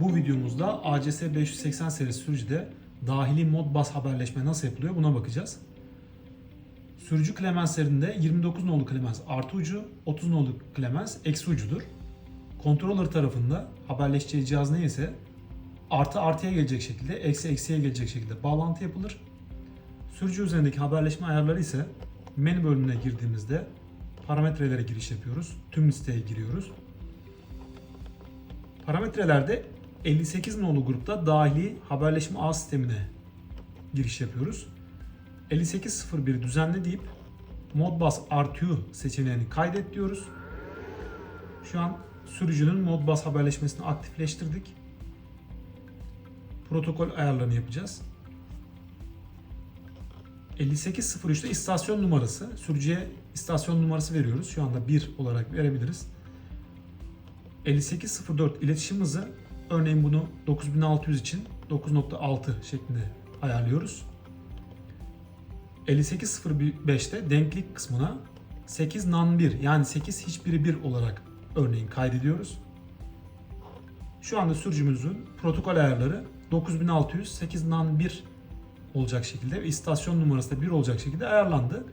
Bu videomuzda ACS 580 serisi sürücüde dahili Modbus haberleşme nasıl yapılıyor buna bakacağız. Sürücü klemenslerinde 29 nolu klemens artı ucu, 30 nolu klemens eksi ucudur. Controller tarafında haberleşeceği cihaz neyse artı artıya gelecek şekilde, eksi eksiye gelecek şekilde bağlantı yapılır. Sürücü üzerindeki haberleşme ayarları ise menü bölümüne girdiğimizde parametrelere giriş yapıyoruz. Tüm listeye giriyoruz. Parametrelerde 58 nolu grupta dahili haberleşme ağ sistemine giriş yapıyoruz. 5801 düzenle deyip Modbus R2 seçeneğini kaydet diyoruz. Şu an sürücünün Modbus haberleşmesini aktifleştirdik. Protokol ayarlarını yapacağız. 5803'te istasyon numarası. Sürücüye istasyon numarası veriyoruz. Şu anda 1 olarak verebiliriz. 5804 iletişim hızı. Örneğin bunu 9600 için 9.6 şeklinde ayarlıyoruz. 5805'te denklik kısmına 8 nan 1 yani 8 hiçbiri 1 olarak örneğin kaydediyoruz. Şu anda sürücümüzün protokol ayarları 9600 8 nan 1 olacak şekilde ve istasyon numarası da 1 olacak şekilde ayarlandı.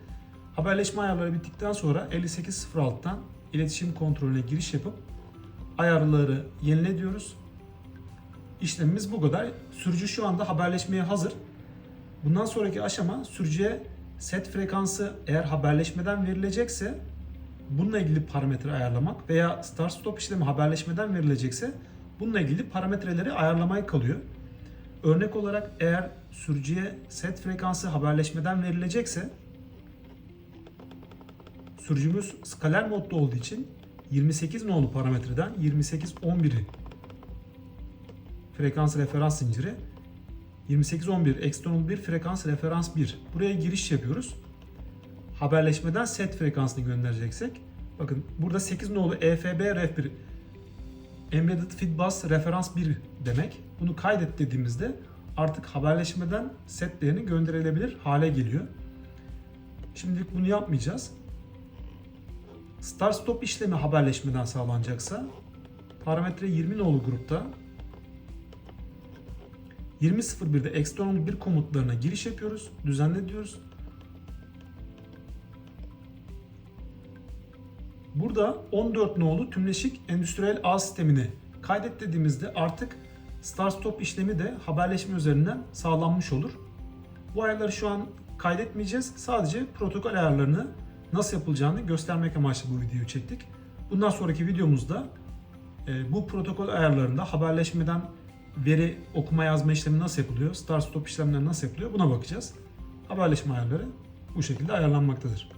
Haberleşme ayarları bittikten sonra 5806'dan iletişim kontrolüne giriş yapıp ayarları yenile diyoruz. İşlemimiz bu kadar. Sürücü şu anda haberleşmeye hazır. Bundan sonraki aşama sürücüye set frekansı eğer haberleşmeden verilecekse bununla ilgili parametre ayarlamak veya start stop işlemi haberleşmeden verilecekse bununla ilgili parametreleri ayarlamaya kalıyor. Örnek olarak eğer sürücüye set frekansı haberleşmeden verilecekse sürücümüz skaler modda olduğu için 28 nolu parametreden 2811'i frekans referans zinciri 2811 eksternal 1 frekans referans 1 buraya giriş yapıyoruz. Haberleşmeden set frekansını göndereceksek bakın burada 8 nolu EFB ref 1 Embedded Feed Bus referans 1 demek. Bunu kaydet dediğimizde artık haberleşmeden set değerini gönderilebilir hale geliyor. Şimdilik bunu yapmayacağız. Start stop işlemi haberleşmeden sağlanacaksa parametre 20 nolu grupta 20.01'de external bir komutlarına giriş yapıyoruz. Düzenle diyoruz. Burada 14 nolu tümleşik endüstriyel ağ sistemini kaydet dediğimizde artık start stop işlemi de haberleşme üzerinden sağlanmış olur. Bu ayarları şu an kaydetmeyeceğiz. Sadece protokol ayarlarını nasıl yapılacağını göstermek amaçlı bu videoyu çektik. Bundan sonraki videomuzda e, bu protokol ayarlarında haberleşmeden veri okuma yazma işlemi nasıl yapılıyor, start stop işlemleri nasıl yapılıyor buna bakacağız. Haberleşme ayarları bu şekilde ayarlanmaktadır.